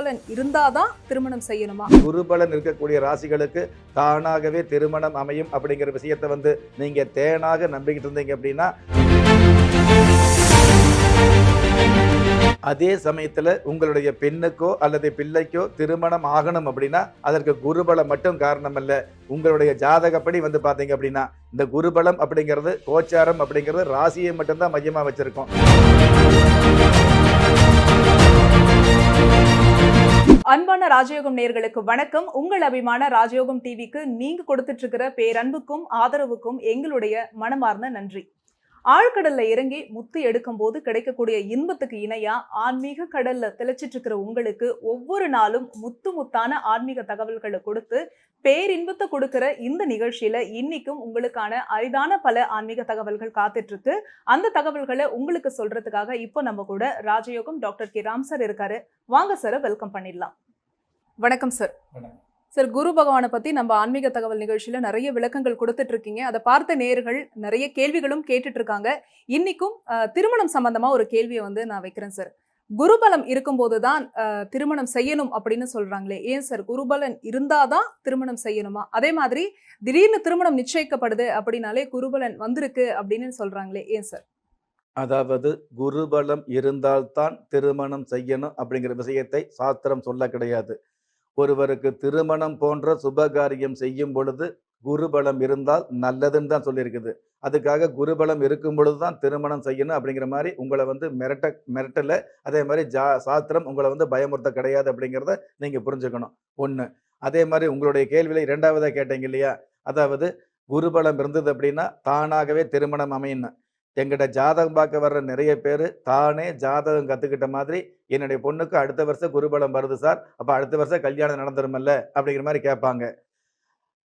குருபலன் இருந்தாதான் திருமணம் செய்யணுமா? குருபலன் இருக்கக்கூடிய ராசிகளுக்கு தானாகவே திருமணம் அமையும் அப்படிங்கிற விஷயத்தை வந்து நீங்க தேனாக நம்பிக்கிட்டு இருந்தீங்க அப்படின்னா அதே சமயத்துல உங்களுடைய பெண்ணுக்கோ அல்லது பிள்ளைக்கோ திருமணம் ஆகணும் அப்படின்னா அதற்கு குருபலம் மட்டும் காரணம் அல்ல. உங்களுடைய ஜாதகப்படி வந்து பாத்தீங்க அப்படின்னா இந்த குருபலம் அப்படிங்கிறது கோச்சாரம் அப்படிங்கிறது ராசியை மட்டும்தான் மையமா வச்சிருக்கோம். அன்பான ராஜயோகம் நேர்களுக்கு வணக்கம். உங்கள் அபிமான ராஜயோகம் டிவிக்கு நீங்க கொடுத்துட்டு இருக்கிற பேரன்புக்கும் ஆதரவுக்கும் எங்களுடைய மனமார்ந்த நன்றி. ஆழ்கடல்ல இறங்கி முத்து எடுக்கும் போது கிடைக்கக்கூடிய இன்பத்துக்கு இணையா ஆன்மீக கடல்ல திளைச்சிட்டு இருக்கிற உங்களுக்கு ஒவ்வொரு நாளும் முத்து முத்தான ஆன்மீக தகவல்களை கொடுத்து பேரின்பத்தை கொடுக்கிற இந்த நிகழ்ச்சியில இன்னைக்கும் உங்களுக்கான அரிதான பல ஆன்மீக தகவல்கள் காத்துட்டு இருக்கு அந்த தகவல்களை உங்களுக்கு சொல்றதுக்காக இப்போ நம்ம கூட ராஜயோகம் டாக்டர் கே. ராம் சார் இருக்காரு. வாங்க சார் வெல்கம் பண்ணிடலாம். வணக்கம் சார். வணக்கம். சார் குரு பகவானை பற்றி நம்ம ஆன்மீக தகவல் நிகழ்ச்சியில் நிறைய விளக்கங்கள் கொடுத்துட்டு இருக்கீங்க அதை பார்த்த நேர்கள் நிறைய கேள்விகளும் கேட்டுட்டு இருக்காங்க இன்னைக்கும் திருமணம் சம்பந்தமாக ஒரு கேள்வியை வந்து நான் வைக்கிறேன் சார். குருபலம் இருக்கும்போது தான் திருமணம் செய்யணும் அப்படின்னு சொல்றாங்களே. ஏன் சார்? குருபலன் இருந்தாதான் திருமணம் செய்யணுமா? அதே மாதிரி திடீர்னு திருமணம் நிச்சயிக்கப்படுது அப்படின்னாலே குருபலன் வந்திருக்கு அப்படின்னு சொல்றாங்களே. ஏன் சார்? அதாவது குருபலம் இருந்தால்தான் திருமணம் செய்யணும் அப்படிங்கிற விஷயத்தை சாஸ்திரம் சொல்ல கிடையாது. ஒருவருக்கு திருமணம் போன்ற சுபகாரியம் செய்யும் பொழுது குருபலம் இருந்தால் நல்லதுன்னு தான் சொல்லியிருக்குது. அதுக்காக குருபலம் இருக்கும் பொழுது தான் திருமணம் செய்யணும் அப்படிங்கிற மாதிரி உங்களை வந்து மிரட்ட மிரட்டல. அதே மாதிரி ஜா சாத்திரம் உங்களை வந்து பயமுறுத்த கிடையாது அப்படிங்கிறத நீங்கள் புரிஞ்சுக்கணும். ஒன்று அதே மாதிரி உங்களுடைய கேள்வியில் இரண்டாவதாக கேட்டீங்க இல்லையா? அதாவது குருபலம் இருந்தது அப்படின்னா தானாகவே திருமணம் அமையணும். எங்கிட்ட ஜாதகம் பார்க்க வர்ற நிறைய பேர் தானே ஜாதகம் கற்றுக்கிட்ட மாதிரி என்னுடைய பொண்ணுக்கு அடுத்த வருஷம் குருபலம் வருது சார் அப்போ அடுத்த வருஷம் கல்யாணம் நடந்துருமல்ல அப்படிங்கிற மாதிரி கேட்பாங்க.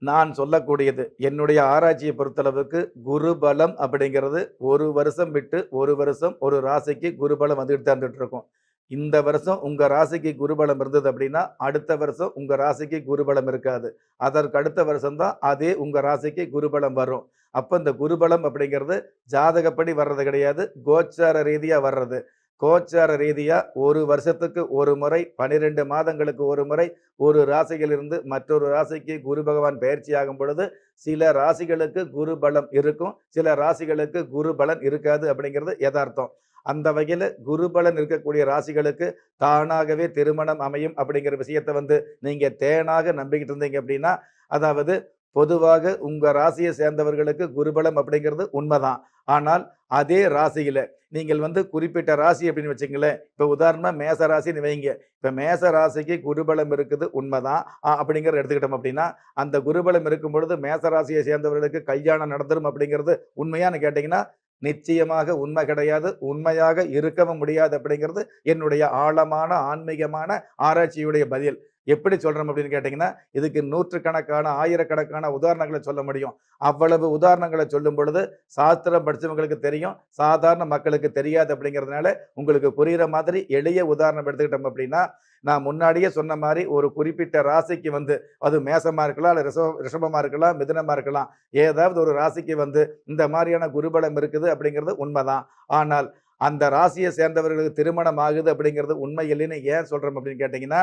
நான் சொல்லக்கூடியது என்னுடைய ஆராய்ச்சியை பொறுத்தளவுக்கு குருபலம் அப்படிங்கிறது ஒரு வருஷம் விட்டு ஒரு வருஷம் ஒரு ராசிக்கு குருபலம் வந்துகிட்டு தந்துட்டு இருக்கும் இந்த வருஷம் உங்கள் ராசிக்கு குருபலம் இருந்தது அப்படின்னா அடுத்த வருஷம் உங்கள் ராசிக்கு குருபலம் இருக்காது. அதற்கு அடுத்த வருஷம்தான் அதே உங்கள் ராசிக்கு குருபலம் வரும். அப்போ இந்த குருபலம் அப்படிங்கிறது ஜாதகப்படி வர்றது கிடையாது கோச்சார ரீதியாக வர்றது. கோச்சார ரீதியா ஒரு வருஷத்துக்கு ஒரு முறை பனிரெண்டு மாதங்களுக்கு ஒரு முறை ஒரு ராசியிலிருந்து மற்றொரு ராசிக்கு குரு பகவான் பயிற்சியாகும் பொழுது சில ராசிகளுக்கு குரு பலம் இருக்கும் சில ராசிகளுக்கு குரு பலன் இருக்காது அப்படிங்கிறது யதார்த்தம். அந்த வகையில் குருபலன் இருக்கக்கூடிய ராசிகளுக்கு தானாகவே திருமணம் அமையும் அப்படிங்கிற விஷயத்தை வந்து நீங்கள் தேனாக நம்பிக்கிட்டு இருந்தீங்க அப்படின்னா அதாவது பொதுவாக உங்கள் ராசியை சேர்ந்தவர்களுக்கு குருபலம் அப்படிங்கிறது உண்மைதான். ஆனால் அதே ராசியில் நீங்கள் வந்து குறிப்பிட்ட ராசி அப்படின்னு வச்சுங்களேன் இப்போ உதாரணமாக மேச ராசின்னு வைங்க. இப்போ மேச ராசிக்கு குருபலம் இருக்குது உண்மைதான். அப்படிங்கிறத எடுத்துக்கிட்டோம் அப்படின்னா அந்த குருபலம் இருக்கும் பொழுது மேச ராசியை சேர்ந்தவர்களுக்கு கல்யாணம் நடந்துடும் அப்படிங்கிறது உண்மையான்னு கேட்டிங்கன்னா நிச்சயமாக உண்மை கிடையாது. உண்மையாக இருக்கவும் முடியாது அப்படிங்கிறது என்னுடைய ஆழமான ஆன்மீகமான ஆராய்ச்சியுடைய பதில். எப்படி சொல்கிறோம் அப்படின்னு கேட்டிங்கன்னா இதுக்கு நூற்றுக்கணக்கான ஆயிரக்கணக்கான உதாரணங்களை சொல்ல முடியும். அவ்வளவு உதாரணங்களை சொல்லும் பொழுது சாஸ்திரம் படித்தவங்களுக்கு தெரியும் சாதாரண மக்களுக்கு தெரியாது அப்படிங்கிறதுனால உங்களுக்கு புரிகிற மாதிரி எளிய உதாரணம் எடுத்துக்கிட்டோம் அப்படின்னா நான் முன்னாடியே சொன்ன மாதிரி ஒரு குறிப்பிட்ட ராசிக்கு வந்து அது மேசமாக இருக்கலாம் இல்லை ரிஷப ரிஷபமாக இருக்கலாம் மிதனமாக இருக்கலாம் ஏதாவது ஒரு ராசிக்கு வந்து இந்த மாதிரியான குருபலம் இருக்குது அப்படிங்கிறது உண்மைதான். ஆனால் அந்த ராசியை சேர்ந்தவர்களுக்கு திருமணம் ஆகுது அப்படிங்கிறது உண்மை இல்லைன்னு ஏன் சொல்கிறோம் அப்படின்னு கேட்டிங்கன்னா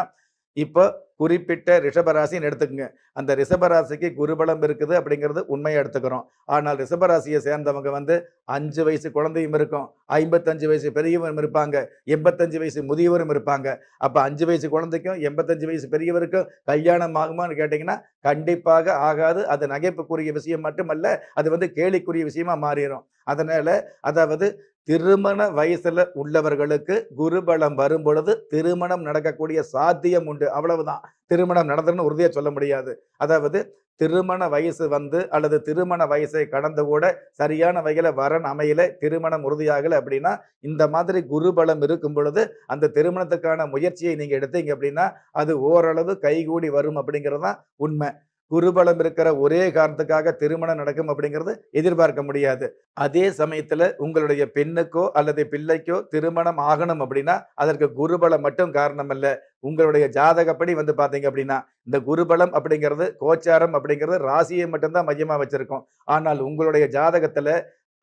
இப்போ குறிப்பிட்ட ரிஷபராசின்னு எடுத்துக்கோங்க. அந்த ரிஷபராசிக்கு குருபலம் இருக்குது அப்படிங்கிறது உண்மையை எடுத்துக்கிறோம். ஆனால் ரிஷபராசியை சேர்ந்தவங்க வந்து அஞ்சு வயசு குழந்தையும் இருக்கும் ஐம்பத்தஞ்சு வயசு பெரியவரும் இருப்பாங்க எண்பத்தஞ்சு வயசு முதியவரும் இருப்பாங்க. அப்போ அஞ்சு வயசு குழந்தைக்கும் எண்பத்தஞ்சு வயசு பெரியவருக்கும் கல்யாணம் ஆகுமான்னு கேட்டிங்கன்னா கண்டிப்பாக ஆகாது. அது நகைப்புக்குரிய விஷயம் மட்டுமல்ல அது வந்து கேலிக்குரிய விஷயமா மாறிடும் அதனால் அதாவது திருமண வயசுல உள்ளவர்களுக்கு குருபலம் வரும் பொழுது திருமணம் நடக்கக்கூடிய சாத்தியம் உண்டு. அவ்வளவுதான். திருமணம் நடந்ததுன்னு உறுதியாக சொல்ல முடியாது. அதாவது திருமண வயசு வந்து அல்லது திருமண வயசை கடந்து கூட சரியான வகையில் வரன் அமையல திருமணம் உறுதியாகலை அப்படின்னா இந்த மாதிரி குருபலம் இருக்கும் பொழுது அந்த திருமணத்துக்கான முயற்சியை நீங்கள் எடுத்தீங்க அப்படின்னா அது ஓரளவு கைகூடி வரும் அப்படிங்கிறது தான் உண்மை. குருபலம் இருக்கிற ஒரே காரணத்துக்காக திருமணம் நடக்கும் அப்படிங்கிறது எதிர்பார்க்க முடியாது. அதே சமயத்துல உங்களுடைய பெண்ணுக்கோ அல்லது பிள்ளைக்கோ திருமணம் ஆகணும் அப்படின்னா அதற்கு குருபலம் மட்டும் காரணம் அல்ல உங்களுடைய ஜாதகப்படி வந்து பார்த்தீங்க அப்படின்னா இந்த குருபலம் அப்படிங்கிறது கோச்சாரம் அப்படிங்கிறது ராசியை மட்டும்தான் மையமாக வச்சுருக்கோம். ஆனால் உங்களுடைய ஜாதகத்தில்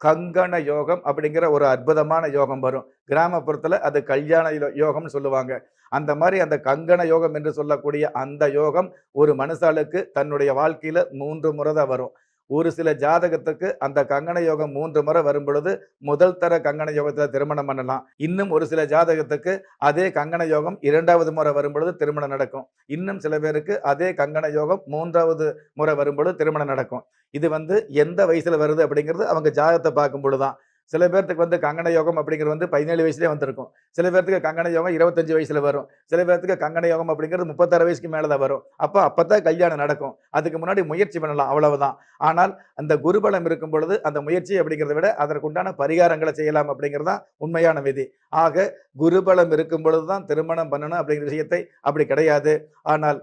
கங்கண யோகம் அப்படிங்கிற ஒரு அற்புதமான யோகம் வரும். கிராமப்புறத்தில் அது கல்யாண யோகம்னு சொல்லுவாங்க. அந்த மாதிரி அந்த கங்கண யோகம் என்று சொல்லக்கூடிய அந்த யோகம் ஒரு மனுஷாளுக்கு தன்னுடைய வாழ்க்கையில் மூன்று முறை தான் வரும். ஒரு சில ஜாதகத்துக்கு அந்த கங்கண யோகம் மூன்று முறை வரும் பொழுது முதல் தர கங்கண யோகத்தில் திருமணம் பண்ணலாம். இன்னும் ஒரு சில ஜாதகத்துக்கு அதே கங்கண யோகம் இரண்டாவது முறை வரும் பொழுது திருமணம் நடக்கும். இன்னும் சில பேருக்கு அதே கங்கண யோகம் மூன்றாவது முறை வரும்பொழுது திருமணம் நடக்கும். இது வந்து எந்த வயசுல வருது அப்படிங்கிறது அவங்க ஜாதகத்தை பார்க்கும் பொழுதுதான். சில பேர்த்துக்கு வந்து கங்கண யோகம் அப்படிங்கிறது வந்து பதினேழு வயசுலேயே வந்திருக்கும். சில பேர்த்துக்கு கங்கண யோகம் இருபத்தஞ்சு வயசில் வரும். சில பேர்த்துக்கு கங்கண யோகம் அப்படிங்கிறது முப்பத்தாறு வயசுக்கு மேலே தான் வரும். அப்போ அப்போ தான் கல்யாணம் நடக்கும். அதுக்கு முன்னாடி முயற்சி பண்ணலாம் அவ்வளவுதான். ஆனால் அந்த குருபலம் இருக்கும் பொழுது அந்த முயற்சி அப்படிங்கிறத விட அதற்குண்டான பரிகாரங்களை செய்யலாம் அப்படிங்கிறது தான் உண்மையான விதி. ஆக குருபலம் இருக்கும் பொழுது தான் திருமணம் பண்ணணும் அப்படிங்கிற விஷயத்தை அப்படி கிடையாது. ஆனால்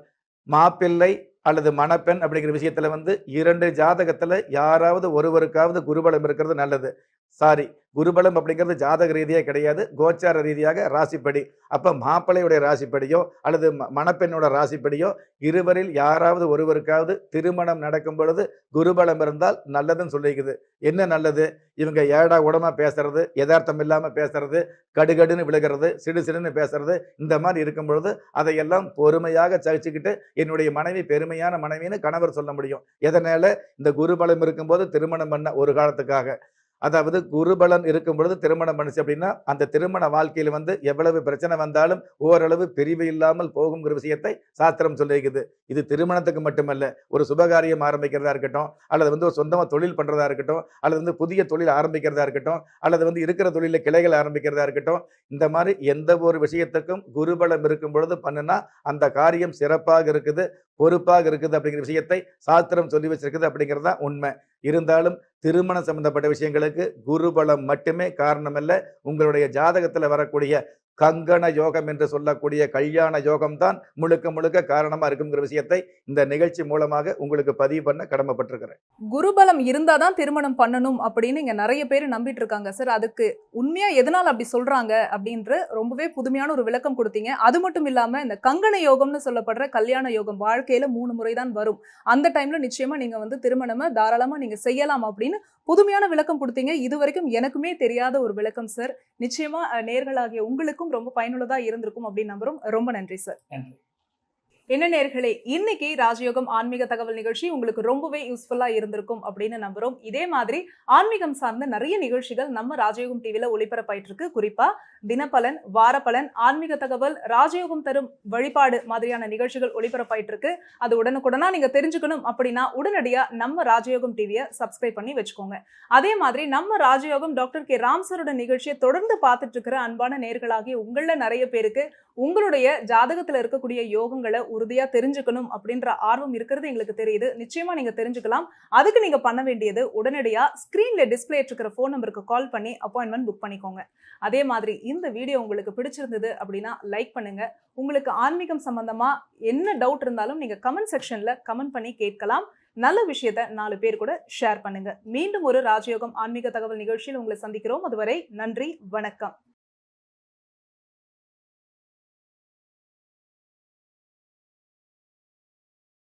மாப்பிள்ளை அல்லது மணப்பெண் அப்படிங்கிற விஷயத்தில் வந்து இரண்டு ஜாதகத்தில் யாராவது ஒருவருக்காவது குருபலம் இருக்கிறது நல்லது. சாரி குருபலம் அப்படிங்கிறது ஜாதக ரீதியாக கிடையாது. கோச்சார ரீதியாக ராசிப்படி. அப்போ மாப்பிள்ளையுடைய ராசிப்படியோ அல்லது ம- மணப்பெண்ணோட ராசிப்படியோ இருவரில் யாராவது ஒருவருக்காவது திருமணம் நடக்கும் பொழுது குருபலம் இருந்தால் நல்லதுன்னு சொல்லிக்குது. என்ன நல்லது? இவங்க ஏடா உடமா பேசுறது யதார்த்தம் இல்லாமல் பேசுறது கடுகடுன்னு விழுகிறது சிடு சிடுன்னு பேசுறது இந்த மாதிரி இருக்கும் பொழுது அதையெல்லாம் பொறுமையாக சகிச்சுக்கிட்டு என்னுடைய மனைவி பெருமையான மனைவின்னு கணவர் சொல்ல முடியும். எதனால? இந்த குருபலம் இருக்கும்போது திருமணம் பண்ண ஒரு காலத்துக்காக. அதாவது குருபலன் இருக்கும் பொழுது திருமணம் பண்ணுச்சு அப்படின்னா அந்த திருமண வாழ்க்கையில் வந்து எவ்வளவு பிரச்சனை வந்தாலும் ஓரளவு பிரிவு இல்லாமல் போகுங்கிற விஷயத்தை சாஸ்திரம் சொல்லியிருக்குது. இது திருமணத்துக்கு மட்டுமல்ல ஒரு சுபகாரியம் ஆரம்பிக்கிறதா இருக்கட்டும் அல்லது வந்து ஒரு சொந்தமாக தொழில் பண்ணுறதா இருக்கட்டும் அல்லது வந்து புதிய தொழில் ஆரம்பிக்கிறதா இருக்கட்டும் அல்லது வந்து இருக்கிற தொழிலில் கிளைகள் ஆரம்பிக்கிறதா இருக்கட்டும் இந்த மாதிரி எந்த ஒரு விஷயத்துக்கும் குருபலம் இருக்கும் பொழுது பண்ணுனா அந்த காரியம் சிறப்பாக இருக்குது பொறுப்பாக இருக்குது அப்படிங்கிற விஷயத்தை சாஸ்திரம் சொல்லி வச்சிருக்குது அப்படிங்கிறது தான் உண்மை. இருந்தாலும் திருமணம் சம்பந்தப்பட்ட விஷயங்களுக்கு குருபலம் மட்டுமே காரணமல்ல. உங்களுடைய ஜாதகத்தில் வரக்கூடிய கங்கண யோகம் என்று சொல்லக்கூடிய கல்யாண யோகம் தான் முழுக்க முழுக்க காரணமா இருக்குங்கிற விஷயத்தை இந்த நிகழ்ச்சி மூலமாக உங்களுக்கு பதிவு பண்ண கடமைப்பட்டிருக்கிறேன். குருபலம் இருந்தாதான் திருமணம் பண்ணணும் அப்படின்னு இங்க நிறைய பேர் நம்பிட்டு இருக்காங்க. சார் அதுக்கு உண்மையா எதனால அப்படி சொல்றாங்க அப்படின்ற ரொம்பவே புதுமையான ஒரு விளக்கம் கொடுத்தீங்க. அது மட்டும் இல்லாம இந்த கங்கண யோகம்னு சொல்லப்படுற கல்யாண யோகம் வாழ்க்கையில மூணு முறை தான் வரும். அந்த டைம்ல நிச்சயமா நீங்க வந்து திருமணமா தாராளமா நீங்க செய்யலாம் அப்படின்னு புதுமையான விளக்கம் கொடுத்தீங்க. இது வரைக்கும் எனக்குமே தெரியாத ஒரு விளக்கம் சார் நிச்சயமா நேர்களாகிய உங்களுக்கும் ரொம்ப பயனுள்ளதா இருந்திருக்கும் அப்படின்னு நம்புறோம். ரொம்ப நன்றி சார் நன்றி. என்ன நேர்களே இன்னைக்கு ராஜயோகம் ஆன்மீக தகவல் நிகழ்ச்சி உங்களுக்கு ரொம்பவே யூஸ்ஃபுல்லா இருந்திருக்கும் அப்படின்னு நம்புறோம். இதே மாதிரி ஆன்மீகம் சார்ந்த நிறைய நிகழ்ச்சிகள் நம்ம ராஜயோகம் டிவியில ஒளிபரப்பாயிட்டு இருக்கு. குறிப்பா தினப்பலன் வாரப்பலன் ஆன்மீக தகவல் ராஜயோகம் தரும் வழிபாடு மாதிரியான நிகழ்ச்சிகள் ஒளிபரப்பாயிட்டு இருக்கு. அது உடனுக்குடனா நீங்க தெரிஞ்சுக்கணும் அப்படின்னா உடனடியா நம்ம ராஜயோகம் டிவியை சப்ஸ்கிரைப் பண்ணி வச்சுக்கோங்க. அதே மாதிரி நம்ம ராஜயோகம் டாக்டர் கே. ராம் சரோட நிகழ்ச்சியை தொடர்ந்து பார்த்துட்டு இருக்கிற அன்பான நேர்களாகிய உங்களில் நிறைய பேருக்கு உங்களுடைய ஜாதகத்தில் இருக்கக்கூடிய யோகங்களை உறுதியாக தெரிஞ்சுக்கணும் அப்படின்ற ஆர்வம் இருக்கிறது எங்களுக்கு தெரியுது. நிச்சயமாக நீங்கள் தெரிஞ்சுக்கலாம். அதுக்கு நீங்கள் பண்ண வேண்டியது உடனடியாக ஸ்க்ரீனில் டிஸ்பிளே இருக்கிற ஃபோன் நம்பருக்கு கால் பண்ணி அப்பாயின்மெண்ட் புக் பண்ணிக்கோங்க. அதே மாதிரி இந்த வீடியோ உங்களுக்கு பிடிச்சிருந்தது அப்படின்னா லைக் பண்ணுங்கள் உங்களுக்கு ஆன்மீகம் சம்மந்தமாக என்ன டவுட் இருந்தாலும் நீங்கள் கமெண்ட் செக்ஷனில் கமெண்ட் பண்ணி கேட்கலாம். நல்ல விஷயத்த நாலு பேர் கூட ஷேர் பண்ணுங்க. மீண்டும் ஒரு ராஜயோகம் ஆன்மீக தகவல் நிகழ்ச்சியில் உங்களை சந்திக்கிறோம். அதுவரை நன்றி வணக்கம்.